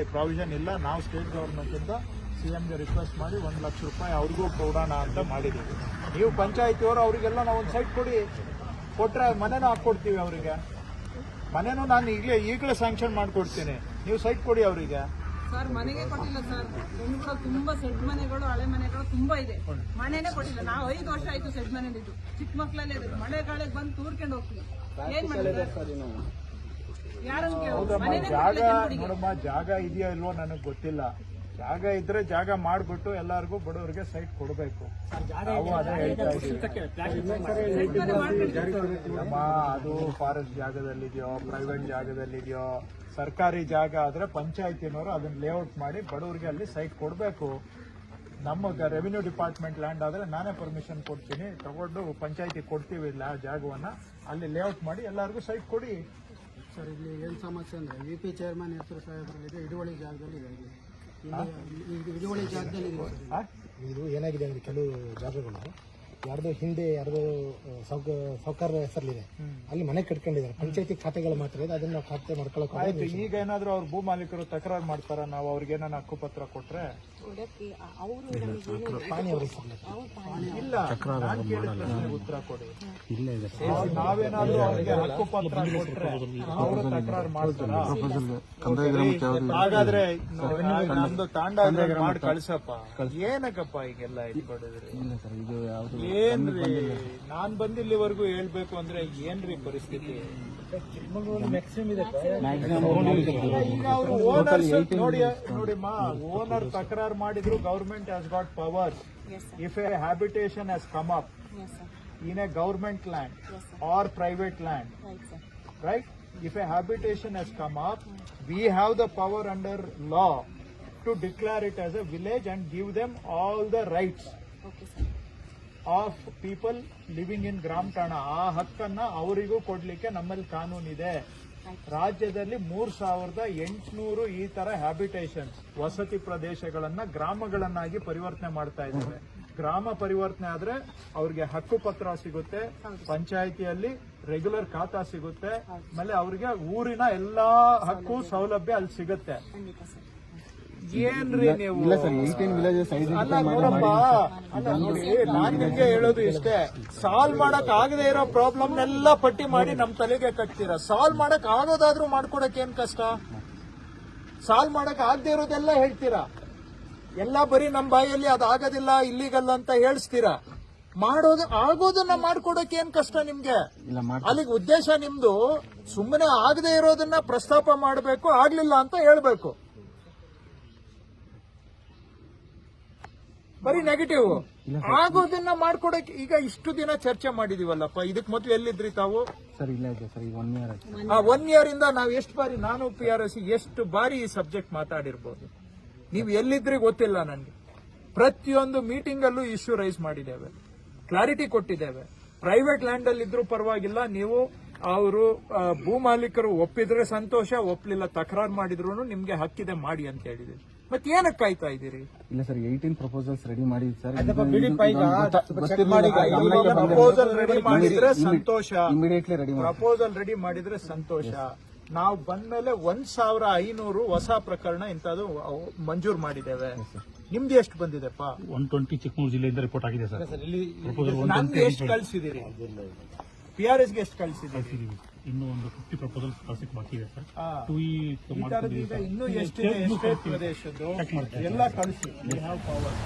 ಅಲ್ಲಿ ಪ್ರಾವಿಷನ್ ಇಲ್ಲ. ನಾವು ಸ್ಟೇಟ್ ಗೌರ್ಮೆಂಟಿಂದ ಇಂದ ಸಿಎಂಗೆ ರಿಕ್ವೆಸ್ಟ್ ಮಾಡಿ ಒಂದು ಲಕ್ಷ ರೂಪಾಯಿ ಅವ್ರಿಗೂ ಕೊಡೋಣ ಅಂತ ಮಾಡಿದ್ದೀವಿ. ನೀವು ಪಂಚಾಯತಿಯವರು ಅವರಿಗೆಲ್ಲ ನಾವು ಒಂದು ಸೈಟ್ ಕೊಡಿ. ಕೊಟ್ಟರೆ ಮನೇನೂ ಹಾಕ್ಕೊಡ್ತೀವಿ ಅವರಿಗೆ. ಮನೇನೂ ನಾನು ಈಗಲೇ ಈಗಲೇ ಸ್ಯಾಂಕ್ಷನ್ ಮಾಡಿಕೊಡ್ತೀನಿ. ನೀವು ಸೈಟ್ ಕೊಡಿ ಅವರಿಗೆ. ಸರ್ ಮನೆಗೆ ಕೊಟ್ಟಿಲ್ಲ ಸರ್. ಬೆಂಗಳೂರಲ್ಲಿ ತುಂಬಾ ಸೆಡ್ ಮನೆಗಳು ಹಳೆ ಮನೆಗಳು ತುಂಬಾ ಇದೆ. ಮನೆನೇ ಕೊಟ್ಟಿಲ್ಲ. ನಾವು ಐದು ವರ್ಷ ಆಯ್ತು ಸೆಡ್ ಮನೇಲಿದ್ದು. ಚಿಕ್ಕ ಮಕ್ಕಳಲ್ಲೇ ಮಳೆ ಗಾಳಿಗೆ ಬಂದು ತೂರ್ಕೊಂಡು ಹೋಗ್ತೀವಿ. ಏನ್ ಮಾಡಿದ್ರೆ ಹೌದಮ್ಮ ಜಾಗ ನೋಡಮ್ಮ ಜಾಗ ಇದೆಯೋ ಇಲ್ವೋ ನನಗೆ ಗೊತ್ತಿಲ್ಲ. ಜಾಗ ಇದ್ರೆ ಜಾಗ ಮಾಡ್ಬಿಟ್ಟು ಎಲ್ಲರಿಗೂ ಬಡವರಿಗೆ ಸೈಟ್ ಕೊಡಬೇಕು. ನಾವು ಹೇಳ್ತಾ ಇದ್ದೀವಿ. ಅದು ಫಾರೆಸ್ಟ್ ಜಾಗದಲ್ಲಿದೆಯೋ ಪ್ರೈವೇಟ್ ಜಾಗದಲ್ಲಿದೆಯೋ ಸರ್ಕಾರಿ ಜಾಗ ಆದ್ರೆ ಪಂಚಾಯತಿನವರು ಅದನ್ನ ಲೇಔಟ್ ಮಾಡಿ ಬಡವರಿಗೆ ಅಲ್ಲಿ ಸೈಟ್ ಕೊಡಬೇಕು. ನಮ್ಮ ರೆವಿನ್ಯೂ ಡಿಪಾರ್ಟ್ಮೆಂಟ್ ಲ್ಯಾಂಡ್ ಆದ್ರೆ ನಾನೇ ಪರ್ಮಿಷನ್ ಕೊಡ್ತೀನಿ. ತಗೊಂಡು ಪಂಚಾಯತಿ ಕೊಡ್ತೀವಿ ಇಲ್ಲ ಜಾಗವನ್ನ. ಅಲ್ಲಿ ಲೇಔಟ್ ಮಾಡಿ ಎಲ್ಲರಿಗೂ ಸೈಟ್ ಕೊಡಿ. ಸರ್ ಇಲ್ಲಿ ಏನು ಸಮಸ್ಯೆ ಅಂದರೆ ಯು ಪಿ ಚೇರ್ಮನ್ ಹೆಸರು ಸಾಹೇಬರಲ್ಲಿದೆ ಹಿಡುವಳಿ ಜಾಗದಲ್ಲಿ ಇದೆ ಇಲ್ಲಿ. ಇಲ್ಲಿ ಇದು ಇಡುವಳಿ ಜಾಗದಲ್ಲಿ ಇದೆ ಸರ್? ಇದು ಏನಾಗಿದೆ ಅಂದ್ರೆ ಕೆಲವು ಜಾಗಗಳು ಯಾರ್ದೋ ಹಿಂದೆ ಯಾರ್ದೋ ಸೌಕ ಸೌಕರ್ಯ ಹೆಸರಲ್ಲಿದೆ. ಅಲ್ಲಿ ಮನೆ ಕಟ್ಕೊಂಡಿದ್ದಾರೆ. ಪಂಚಾಯತಿ ಖಾತೆಗಳು ಮಾತ್ರ ಇದೆ ಅದನ್ನ ನಾವು ಖಾತೆ ಮಾಡ್ಕೊಳ್ಳೋಕೆ ಆಯ್ತು ಈಗ ಏನಾದ್ರೂ ಅವ್ರ ಭೂ ಮಾಲೀಕರು ತಕರಾರು ಮಾಡ್ತಾರ? ನಾವು ಅವ್ರಿಗೆ ಏನಾನ ಹಕ್ಕುಪತ್ರ ಕೊಟ್ರೆ ಅವ್ರ ಉತ್ತರ ಕೊಡಿ. ನಾವೇನಾದ್ರೂ ಅವ್ರಿಗೆ ಹಕ್ಕುಪತ್ರ ಕೊಟ್ರೆ ಅವರು ತಕರಾರು ಮಾಡ್ತಾರ? ಹಾಗಾದ್ರೆ ನಮ್ದು ತಾಂಡ ಮಾಡಿ ಕಳ್ಸಪ್ಪ. ಏನಕ್ಕಪ್ಪ ಈಗೆಲ್ಲ ಏನ್ರಿ? ನಾನ್ ಬಂದಿಲ್ಲಿವರೆಗೂ ಹೇಳ್ಬೇಕು ಅಂದ್ರೆ ಏನ್ರಿ ಪರಿಸ್ಥಿತಿ? ನೋಡಿ ನೋಡಿಮ್ಮ ಓನರ್ ತಕರಾರು ಮಾಡಿದ್ರು government has got power if a habitation has come up in a government land or private land, right? If a habitation has come up, we have the power under law to declare it as a village and give them all the rights of people living in ಗ್ರಾಮ ಠಾಣ ಆ ಹಕ್ಕನ್ನ ಅವರಿಗೂ ಕೊಡ್ಲಿಕ್ಕೆ ನಮ್ಮಲ್ಲಿ ಕಾನೂನಿದೆ ರಾಜ್ಯದಲ್ಲಿ ಮೂರ್ ಸಾವಿರದ ಎಂಟುನೂರು ಈ ತರ ಹ್ಯಾಬಿಟೇಷನ್ ವಸತಿ ಪ್ರದೇಶಗಳನ್ನ ಗ್ರಾಮಗಳನ್ನಾಗಿ ಪರಿವರ್ತನೆ ಮಾಡ್ತಾ ಇದ್ದಾರೆ ಗ್ರಾಮ ಪರಿವರ್ತನೆ ಆದ್ರೆ ಅವ್ರಿಗೆ ಹಕ್ಕು ಪತ್ರ ಸಿಗುತ್ತೆ, ಪಂಚಾಯಿತಿಯಲ್ಲಿ ರೆಗ್ಯುಲರ್ ಖಾತಾ ಸಿಗುತ್ತೆ, ಆಮೇಲೆ ಅವ್ರಿಗೆ ಊರಿನ ಎಲ್ಲಾ ಹಕ್ಕು ಸೌಲಭ್ಯ ಅಲ್ಲಿ ಸಿಗುತ್ತೆ. ಏನ್ರಿ ನೀವು? ಅಲ್ಲ ನೋಡಪ್ಪ. ಅಲ್ಲ ನೋಡಿ ನಾನ್ ನಿಮ್ಗೆ ಹೇಳೋದು ಇಷ್ಟೇ. ಸಾಲ್ವ್ ಮಾಡಕ್ ಆಗದೆ ಇರೋ ಪ್ರಾಬ್ಲಮ್ ನೆಲ್ಲ ಪಟ್ಟಿ ಮಾಡಿ ನಮ್ ತಲೆಗೆ ಕಟ್ತೀರಾ? ಸಾಲ್ವ್ ಮಾಡಕ್ ಆಗೋದಾದ್ರೂ ಮಾಡ್ಕೊಡಕ್ ಏನ್ ಕಷ್ಟ? ಸಾಲ್ವ್ ಮಾಡಕ್ ಆಗದೆ ಇರೋದೆಲ್ಲ ಹೇಳ್ತೀರಾ? ಎಲ್ಲ ಬರೀ ನಮ್ ಬಾಯಲ್ಲಿ ಅದಾಗೋದಿಲ್ಲ ಇಲ್ಲಿಗಲ್ಲ ಅಂತ ಹೇಳಿಸ್ತೀರಾ? ಮಾಡೋದು ಆಗೋದನ್ನ ಮಾಡ್ಕೊಡಕ್ ಏನ್ ಕಷ್ಟ ನಿಮ್ಗೆ? ಅಲ್ಲಿಗೆ ಉದ್ದೇಶ ನಿಮ್ದು ಸುಮ್ಮನೆ ಆಗದೆ ಇರೋದನ್ನ ಪ್ರಸ್ತಾಪ ಮಾಡಬೇಕು ಆಗ್ಲಿಲ್ಲ ಅಂತ ಹೇಳ್ಬೇಕು. ಬರೀ ನೆಗೆಟಿವ್ ಆಗೋದನ್ನ ಮಾಡ್ಕೊಡಕ್ ಈಗ ಇಷ್ಟು ದಿನ ಚರ್ಚೆ ಮಾಡಿದೀವಲ್ಲಪ್ಪ ಇದಕ್ ಮೊದ್ಲು ಎಲ್ಲಿದ್ರಿ ತಾವು? ಸರ್ ಇಲ್ಲ ಇದೆ ಸರ್ ಈಗ ಒನ್ ಇಯರ್ ಆಯ್ತು ಆ ಒನ್ ಇಯರ್ ಇಂದ ನಾವು ಎಷ್ಟು ಬಾರಿ ನಾನು ಪಿ ಆರ್ ಎಸ್ ಎಷ್ಟು ಬಾರಿ ಈ ಸಬ್ಜೆಕ್ಟ್ ಮಾತಾಡಿರ್ಬೋದು? ನೀವು ಎಲ್ಲಿದ್ರಿ ಗೊತ್ತಿಲ್ಲ ನನಗೆ. ಪ್ರತಿಯೊಂದು ಮೀಟಿಂಗ್ ಅಲ್ಲೂ ಇಶ್ಯೂ ರೈಸ್ ಮಾಡಿದ್ದೇವೆ. ಕ್ಲಾರಿಟಿ ಕೊಟ್ಟಿದ್ದೇವೆ. ಪ್ರೈವೇಟ್ ಲ್ಯಾಂಡ್ ಅಲ್ಲಿ ಇದ್ರೂ ಪರವಾಗಿಲ್ಲ ನೀವು ಅವರು ಭೂ ಮಾಲೀಕರು ಒಪ್ಪಿದ್ರೆ ಸಂತೋಷ ಒಪ್ಪಲಿಲ್ಲ ತಕರಾರು ಮಾಡಿದ್ರು ನಿಮ್ಗೆ ಹಕ್ಕಿದೆ ಮಾಡಿ ಅಂತ ಹೇಳಿದೆ ಮತ್ತೆ ಏನಕ್ಕೆ ಕಾಯ್ತಾ ಇದ್ದೀರಿ? ಇಲ್ಲ ಸರ್ ಏಯ್ಟೀನ್ ಪ್ರಪೋಸಲ್ಸ್ ರೆಡಿ ಮಾಡಿ ಸರ್. ಪ್ರಪೋಸಲ್ ರೆಡಿ ಮಾಡಿದ್ರೆ ಸಂತೋಷ. ಇಮಿಡಿಯೇಟ್ಲಿ ರೆಡಿ ಮಾಡಿ ಪ್ರಪೋಸಲ್ ರೆಡಿ ಮಾಡಿದ್ರೆ ಸಂತೋಷ. ನಾವು ಬಂದ್ಮೇಲೆ ಒಂದ್ ಸಾವಿರ ಐನೂರು ಹೊಸ ಪ್ರಕರಣ ಇಂಥದ್ದು ಮಂಜೂರು ಮಾಡಿದ್ದೇವೆ. ನಿಮ್ದು ಎಷ್ಟು ಬಂದಿದೆಪ್ಪ? ಒನ್ ಟ್ವೆಂಟಿ ಚಿಕ್ಕಮಗಳೂರು ಜಿಲ್ಲೆಯಿಂದ ರಿಪೋರ್ಟ್ ಆಗಿದೆ ಸರ್. ಎಷ್ಟು ಕಳ್ಸಿದಿರಿ ಪಿ ಆರ್ ಎಸ್ಗೆ ಎಷ್ಟು ಕಳಿಸಿದ್ದೀವಿ. ಇನ್ನು ಒಂದು ಫಿಫ್ಟಿ ಪ್ರಪೋಸಲ್ ಕಳ್ಸಕ್ಕೆ ಬಾಕಿ ಇದೆ ಸರ್ ಟೂ ಟು ಈ ತರದ್ದು ಈಗ ಇನ್ನೂ ಎಷ್ಟಿದೆ? ಎಷ್ಟೇ ಪ್ರದೇಶದ್ದು? ಎಲ್ಲ ಕಳಿಸಿ. Have power